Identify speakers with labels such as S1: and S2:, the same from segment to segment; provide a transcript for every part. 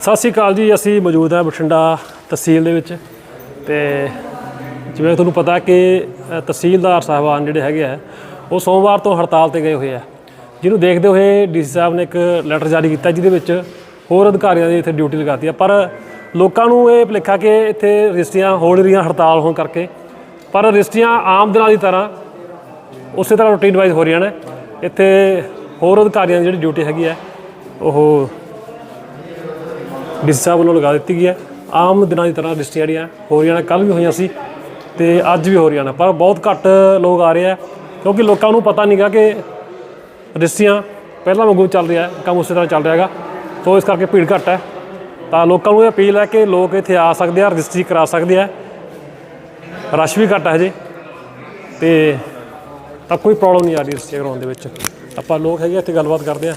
S1: ਸਤਿ ਸ਼੍ਰੀ ਅਕਾਲ ਜੀ, ਅਸੀਂ ਮੌਜੂਦ ਹਾਂ ਬਠਿੰਡਾ ਤਹਿਸੀਲ ਦੇ ਵਿੱਚ ਤੇ ਜਿਵੇਂ ਤੁਹਾਨੂੰ ਪਤਾ ਕਿ ਤਹਿਸੀਲਦਾਰ ਸਾਹਿਬਾਨ ਜਿਹੜੇ ਹੈਗੇ ਆ, ਉਹ ਸੋਮਵਾਰ ਤੋਂ ਹੜਤਾਲ ਤੇ ਗਏ ਹੋਏ ਆ। ਜਿਹਨੂੰ ਦੇਖਦੇ ਹੋਏ ਡੀਸੀ ਸਾਹਿਬ ਨੇ ਇੱਕ ਲੈਟਰ ਜਾਰੀ ਕੀਤਾ, ਜਿਹਦੇ ਵਿੱਚ ਹੋਰ ਅਧਿਕਾਰੀਆਂ ਦੀ ਇੱਥੇ ਡਿਊਟੀ ਲਗਾਤੀ ਆ। ਪਰ ਲੋਕਾਂ ਨੂੰ ਇਹ ਭੁਲੇਖਾ ਕਿ ਇੱਥੇ ਰਜਿਸਟਰੀਆਂ ਹੋ ਨਹੀਂ ਰਹੀਆਂ ਹੜਤਾਲ ਹੋਣ ਕਰਕੇ, ਪਰ ਰਜਿਸਟਰੀਆਂ ਆਮ ਦਿਨਾਂ ਦੀ ਤਰ੍ਹਾਂ ਉਸੇ ਤਰ੍ਹਾਂ ਰੂਟੀਨ ਵਾਈਜ਼ ਹੋ ਰਹੀਆਂ ਨੇ। ਇੱਥੇ ਹੋਰ ਅਧਿਕਾਰੀਆਂ ਦੀ ਜਿਹੜੀ ਡਿਊਟੀ ਹੈਗੀ ਆ, ਉਹ ਡੀਸੀ ਸਾਹਿਬ ਵੱਲੋਂ ਲਗਾ ਦਿੱਤੀ ਗਈ ਹੈ। ਆਮ ਦਿਨਾਂ ਦੀ ਤਰ੍ਹਾਂ ਰਜਿਸਟਰੀਆਂ ਜਿਹੜੀਆਂ ਹੋ ਰਹੀਆਂ ਨੇ ਕੱਲ ਵੀ ਹੋਈਆਂ ਸੀ ਤੇ ਅੱਜ ਵੀ ਹੋ ਰਹੀਆਂ ਨੇ, ਪਰ ਬਹੁਤ ਘੱਟ ਲੋਕ ਆ ਰਹੇ ਆ, ਕਿਉਂਕਿ ਲੋਕਾਂ ਨੂੰ ਪਤਾ ਨਹੀਂਗਾ ਕਿ ਰਜਿਸਟਰੀਆਂ ਪਹਿਲਾਂ ਵਾਂਗੂ ਚੱਲ ਰਿਹਾ ਕੰਮ ਉਸੇ ਤਰ੍ਹਾਂ ਚੱਲ ਰਿਹਾ ਹੈਗਾ, ਸੋ ਇਸ ਕਰਕੇ ਭੀੜ ਘੱਟ ਹੈ। ਤਾਂ ਲੋਕਾਂ ਨੂੰ ਇਹ ਅਪੀਲ ਹੈ ਕਿ ਲੋਕ ਇੱਥੇ ਆ ਸਕਦੇ ਆ, ਰਜਿਸਟਰੀ ਕਰਾ ਸਕਦੇ ਆ। ਰਸ਼ ਵੀ ਘੱਟ ਹੈ ਹਜੇ, ਤੇ ਤਾਂ ਕੋਈ ਪ੍ਰੋਬਲਮ ਨਹੀਂ ਆ ਰਹੀ ਰਜਿਸਟਰੀ ਕਰਾਉਣ ਦੇ ਵਿੱਚ। ਆਪਾਂ ਲੋਕ ਹੈਗੇ ਇੱਥੇ ਗੱਲਬਾਤ ਕਰਦੇ ਆ।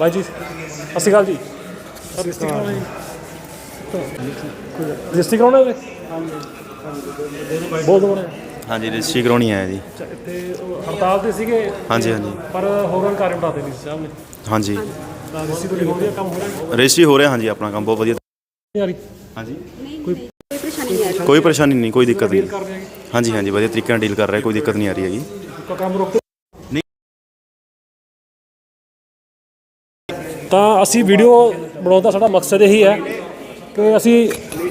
S1: ਬਾਈ ਜੀ, ਸਤਿ ਸ਼੍ਰੀ ਅਕਾਲ ਜੀ। ਰਜਿਸਟਰੀ ਕਰਾਉਣਾ ਜੀ ਰਜਿਸਟਰੀ ਕਰਾਉਣਾ ਹੈ। ਬਹੁਤ ਹੋ ਰਿਹਾ
S2: ਹਾਂਜੀ ਰਜਿਸਟਰੀ ਕਰਾਉਣੀ ਹੈ ਜੀ।
S1: ਉਹ ਹੜਤਾਲ ਤੇ ਸੀਗੇ?
S2: ਹਾਂਜੀ ਹਾਂਜੀ।
S1: ਪਰ ਹੋਰ ਅਧਿਕਾਰੀ ਬਤਾਤੇ ਨਹੀਂ ਸਾਹਿਬ ਨੇ
S2: ਹਾਂਜੀ।
S1: ਤਾਂ ਰਜਿਸਟਰੀ ਤੁਹਾਡੀ ਹੋ ਰਹੀ ਕੰਮ ਹੋ ਰਿਹਾ?
S2: ਰਜਿਸਟਰੀ ਹੋ ਰਿਹਾ ਹਾਂਜੀ ਆਪਣਾ ਕੰਮ ਬਹੁਤ ਵਧੀਆ।
S1: ਨਹੀਂ ਆ ਰਹੀ।
S2: ਹਾਂਜੀ
S1: ਕੋਈ
S2: ਕੋਈ ਪਰੇਸ਼ਾਨੀ ਨਹੀਂ ਕੋਈ ਦਿੱਕਤ ਨਹੀਂ। ਹਾਂਜੀ ਹਾਂਜੀ ਵਧੀਆ ਤਰੀਕੇ ਨਾਲ ਡੀਲ ਕਰ ਰਿਹਾ ਕੋਈ ਦਿੱਕਤ ਨਹੀਂ ਆ ਰਹੀ ਹੈਗੀ।
S1: ਕੋਈ ਕੰਮ ਰੋਕੋ ਤਾਂ ਅਸੀਂ ਵੀਡੀਓ ਬਣਾਉਣ ਦਾ ਸਾਡਾ ਮਕਸਦ ਇਹੀ ਹੈ ਕਿ ਅਸੀਂ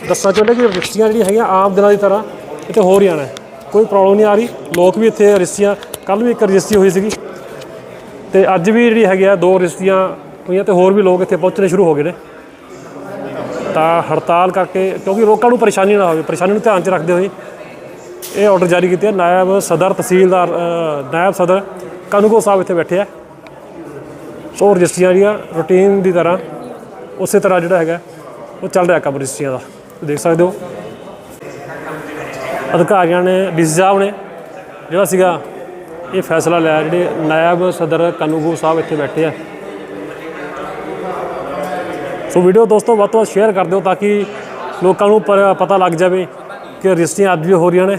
S1: ਦੱਸਣਾ ਚਾਹੁੰਦੇ ਕਿ ਰਜਿਸਟਰੀਆਂ ਜਿਹੜੀਆਂ ਹੈਗੀਆਂ ਆਮ ਦਿਨਾਂ ਦੀ ਤਰ੍ਹਾਂ ਇੱਥੇ ਹੋ ਰਹੀਆਂ ਨੇ। ਕੋਈ ਪ੍ਰੋਬਲਮ ਨਹੀਂ ਆ ਰਹੀ। ਲੋਕ ਵੀ ਇੱਥੇ ਰਿਸਤੀਆਂ ਕੱਲ ਵੀ ਇੱਕ ਰਜਿਸਟਰੀ ਹੋਈ ਸੀਗੀ। ਤੇ ਅੱਜ ਵੀ ਜਿਹੜੀ ਹੈਗੀ ਆ, ਦੋ ਰਿਸ਼ਤੀਆਂ ਹੋਈਆਂ ਤੇ ਹੋਰ ਵੀ ਲੋਕ ਇੱਥੇ ਪਹੁੰਚਣੇ ਸ਼ੁਰੂ ਹੋ ਗਏ ਨੇ। ਤਾਂ ਹੜਤਾਲ ਕਰਕੇ, ਕਿਉਂਕਿ ਲੋਕਾਂ ਨੂੰ ਪਰੇਸ਼ਾਨੀ ਨਾ ਹੋਵੇ, ਪਰੇਸ਼ਾਨੀ ਨੂੰ ਧਿਆਨ 'ਚ ਰੱਖਦੇ ਹੋਏ ਇਹ ਆਰਡਰ ਜਾਰੀ ਕੀਤੇ ਨਾਇਬ ਸਦਰ ਤਹਿਸੀਲਦਾਰ ਨਾਇਬ ਸਦਰ ਕਾਨੂੰਗੋ ਸਾਹਿਬ ਇੱਥੇ ਬੈਠੇ ਆ। ਸੋ ਰਜਿਸਟਰੀਆਂ ਜਿਹੜੀਆਂ ਰੂਟੀਨ ਦੀ ਤਰ੍ਹਾਂ, ਉਸੇ ਤਰ੍ਹਾਂ ਜਿਹੜਾ ਹੈਗਾ, ਉਹ ਚੱਲ ਰਿਹਾ ਕੰਮ ਰਜਿਸਟਰੀਆਂ ਦਾ। ਦੇਖ ਸਕਦੇ ਹੋ। ਅਧਿਕਾਰੀਆਂ ਨੇ, ਡੀਸੀ ਸਾਹਿਬ ਨੇ ਜਿਹੜਾ ਸੀਗਾ, ਇਹ ਫੈਸਲਾ ਲਿਆ, ਜਿਹੜੇ ਨਾਇਬ ਸਦਰ ਕਾਨੂੰਗੋ ਸਾਹਿਬ ਇੱਥੇ ਬੈਠੇ ਆ। ਸੋ ਵੀਡੀਓ ਦੋਸਤੋ, ਵੱਧ ਤੋਂ ਵੱਧ ਸ਼ੇਅਰ ਕਰ ਦਿਓ ਤਾਂ ਕਿ ਲੋਕਾਂ ਨੂੰ ਪਤਾ ਲੱਗ ਜਾਵੇ ਕਿ ਰਜਿਸਟਰੀਆਂ ਅੱਜ ਵੀ ਹੋ ਰਹੀਆਂ ਨੇ।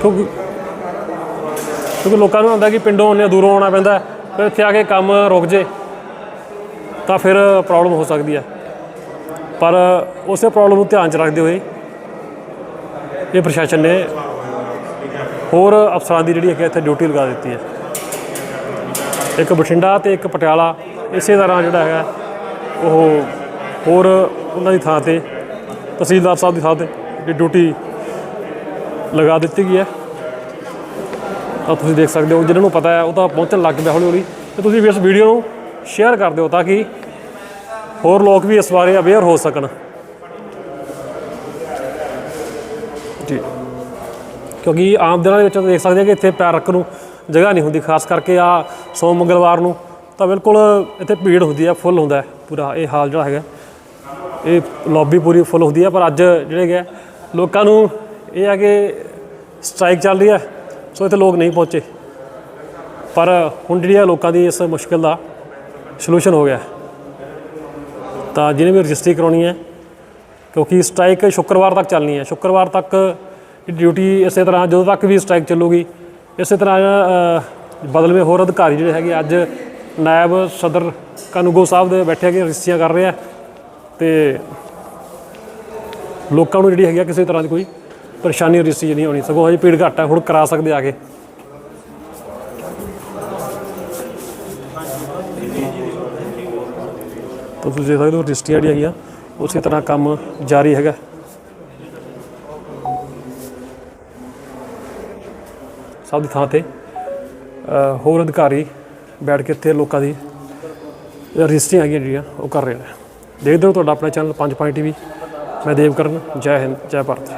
S1: ਕਿਉਂਕਿ ਕਿਉਂਕਿ ਲੋਕਾਂ ਨੂੰ ਹੁੰਦਾ ਕਿ ਪਿੰਡੋਂ ਉਹਨੇ ਦੂਰੋਂ ਆਉਣਾ ਪੈਂਦਾ ਫਿਰ ਇੱਥੇ ਆ ਕੇ ਕੰਮ ਰੁਕ ਜੇ, ਤਾਂ ਫਿਰ ਪ੍ਰੋਬਲਮ ਹੋ ਸਕਦੀ ਹੈ। ਪਰ ਉਸੇ ਪ੍ਰੋਬਲਮ ਨੂੰ ਧਿਆਨ 'ਚ ਰੱਖਦੇ ਹੋਏ ਇਹ ਪ੍ਰਸ਼ਾਸਨ ਨੇ ਹੋਰ ਅਫਸਰਾਂ ਦੀ ਜਿਹੜੀ ਹੈਗੀ ਇੱਥੇ ਡਿਊਟੀ ਲਗਾ ਦਿੱਤੀ ਹੈ। ਇੱਕ ਬਠਿੰਡਾ ਤੇ ਇੱਕ ਪਟਿਆਲਾ, ਇਸੇ ਤਰ੍ਹਾਂ ਜਿਹੜਾ ਹੈਗਾ, ਉਹ ਹੋਰ ਉਹਨਾਂ ਦੀ ਥਾਂ ਤੇ ਤਹਿਸੀਲਦਾਰ ਸਾਹਿਬ ਦੀ ਥਾਂ ਤੇ ਡਿਊਟੀ ਲਗਾ ਦਿੱਤੀ ਗਈ ਹੈ। ਤਾਂ ਤੁਸੀਂ ਦੇਖ ਸਕਦੇ ਹੋ, ਜਿਹਨਾਂ ਨੂੰ ਪਤਾ ਹੈ, ਉਹ ਤਾਂ ਪਹੁੰਚਣ ਲੱਗ ਪਿਆ ਹੌਲੀ ਹੌਲੀ ਤੇ ਤੁਸੀਂ ਵੀ ਇਸ ਵੀਡੀਓ ਨੂੰ ਸ਼ੇਅਰ ਕਰ ਦਿਓ ਤਾਂ ਕਿ ਹੋਰ ਲੋਕ ਵੀ ਇਸ ਬਾਰੇ ਅਵੇਅਰ ਹੋ ਸਕਣ। ਜੀ। ਕਿਉਂਕਿ ਆਮ ਦਿਨਾਂ ਦੇ ਵਿੱਚ ਦੇਖ ਸਕਦੇ ਆ ਕਿ ਇੱਥੇ ਪੈਰ ਰੱਖਣ ਨੂੰ ਜਗ੍ਹਾ ਨਹੀਂ ਹੁੰਦੀ, ਖਾਸ ਕਰਕੇ ਆ ਸੋਮ ਮੰਗਲਵਾਰ ਨੂੰ ਤਾਂ ਬਿਲਕੁਲ ਇੱਥੇ ਭੀੜ ਹੁੰਦੀ ਹੈ ਫੁੱਲ ਹੁੰਦਾ ਪੂਰਾ, ਇਹ ਹਾਲ ਜਿਹੜਾ ਹੈਗਾ। ਇਹ ਲੌਬੀ ਪੂਰੀ ਫੁੱਲ ਹੁੰਦੀ ਹੈ ਪਰ ਅੱਜ ਜਿਹੜੇ ਹੈਗੇ ਲੋਕਾਂ ਨੂੰ ਇਹ ਹੈ ਕਿ ਸਟ੍ਰਾਈਕ ਚੱਲ ਰਹੀ ਹੈ ਸੋ ਇੱਥੇ ਲੋਕ ਨਹੀਂ ਪਹੁੰਚੇ। ਪਰ ਹੁਣ ਜਿਹੜੀ ਆ ਲੋਕਾਂ ਦੀ ਇਸ ਮੁਸ਼ਕਿਲ ਦਾ ਸੋਲੂਸ਼ਨ ਹੋ ਗਿਆ। ਤਾਂ ਜਿਹਨੇ ਵੀ ਰਜਿਸਟਰੀ ਕਰਾਉਣੀ ਹੈ, ਕਿਉਂਕਿ ਸਟ੍ਰਾਈਕ ਸ਼ੁੱਕਰਵਾਰ ਤੱਕ ਚੱਲਣੀ ਹੈ। ਸ਼ੁੱਕਰਵਾਰ ਤੱਕ ਡਿਊਟੀ ਇਸੇ ਤਰ੍ਹਾਂ ਜਦੋਂ ਤੱਕ ਵੀ ਸਟ੍ਰਾਈਕ ਚੱਲੂਗੀ, ਇਸੇ ਤਰ੍ਹਾਂ ਬਦਲਵੇਂ ਹੋਰ ਅਧਿਕਾਰੀ ਜਿਹੜੇ ਹੈਗੇ ਅੱਜ ਨਾਇਬ ਸਦਰ ਕਾਨੂੰਗੋ ਸਾਹਿਬ ਦੇ ਬੈਠੇ ਹੈਗੇ, ਰਜਿਸਟਰੀਆਂ ਕਰ ਰਹੇ ਆ। ਤੇ ਲੋਕਾਂ ਨੂੰ ਜਿਹੜੀ ਹੈਗੀ ਆ ਕਿਸੇ ਤਰ੍ਹਾਂ ਦੀ ਕੋਈ ਪਰੇਸ਼ਾਨੀ ਰਜਿਸਟਰੀ ਨਹੀਂ ਹੋਣੀ, ਸਗੋਂ ਹਜੇ ਭੀੜ ਘੱਟ ਹੈ ਹੁਣ ਕਰਾ ਸਕਦੇ ਆ ਕੇ। ਤਾਂ ਤੁਸੀਂ ਦੇਖ ਸਕਦੇ ਹੋ ਰਜਿਸਟਰੀਆਂ ਜਿਹੜੀਆਂ ਹੈਗੀਆਂ ਉਸੇ ਤਰ੍ਹਾਂ ਕੰਮ ਜਾਰੀ ਹੈਗਾ। ਸਭ ਦੀ ਥਾਂ ਤੇ ਹੋਰ ਅਧਿਕਾਰੀ ਬੈਠ ਕੇ ਇੱਥੇ ਲੋਕਾਂ ਦੀ ਰਜਿਸਟਰੀਆਂ ਹੈਗੀਆਂ ਜਿਹੜੀਆਂ, ਉਹ ਕਰ ਰਹੇ ਨੇ। ਦੇਖਦੇ ਹੋ ਤੁਹਾਡਾ ਆਪਣਾ ਚੈਨਲ 5 ਪੁਆਇੰਟ ਟੀਵੀ। ਮੈਂ ਦੇਵਕਰਨ ਜੈ ਹਿੰਦ, ਜੈ ਭਾਰਤ।